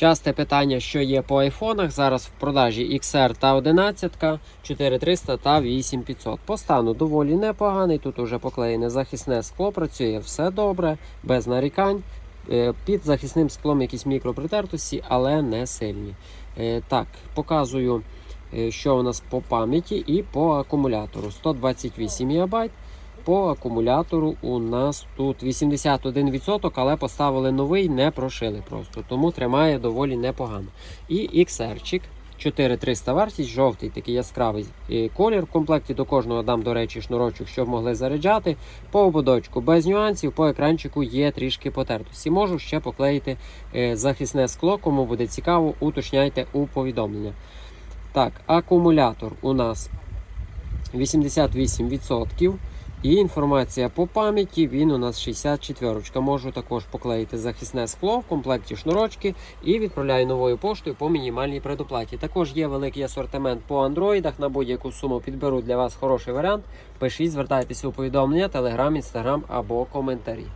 Часте питання, що є по айфонах. Зараз в продажі XR та 11, 4300 та 8500. По стану доволі непоганий. Тут уже поклеєне захисне скло, працює все добре, без нарікань. Е, Під захисним склом якісь мікропритертості, але не сильні. Е, Так, показую, е, що у нас по пам'яті і по акумулятору. 128 МБ. По акумулятору у нас тут 81%, але поставили новий, не прошили просто. Тому тримає доволі непогано. І XR-чик 4300 вартість, жовтий такий яскравий е, колір. В комплекті до кожного дам, до речі, шнурочок, щоб могли заряджати. По ободочку без нюансів, по екранчику є трішки потертості. Можу ще поклеїти е, захисне скло. Кому буде цікаво, уточняйте у повідомлення. Так, акумулятор у нас 88%. І інформація по пам'яті, він у нас 64. Можу також поклеїти захисне скло в комплекті шнурочки і відправляю новою поштою по мінімальній предоплаті. Також є великий асортимент по андроїдах. На будь-яку суму підберу для вас хороший варіант. Пишіть, звертайтеся у повідомлення, телеграм, інстаграм або коментарі.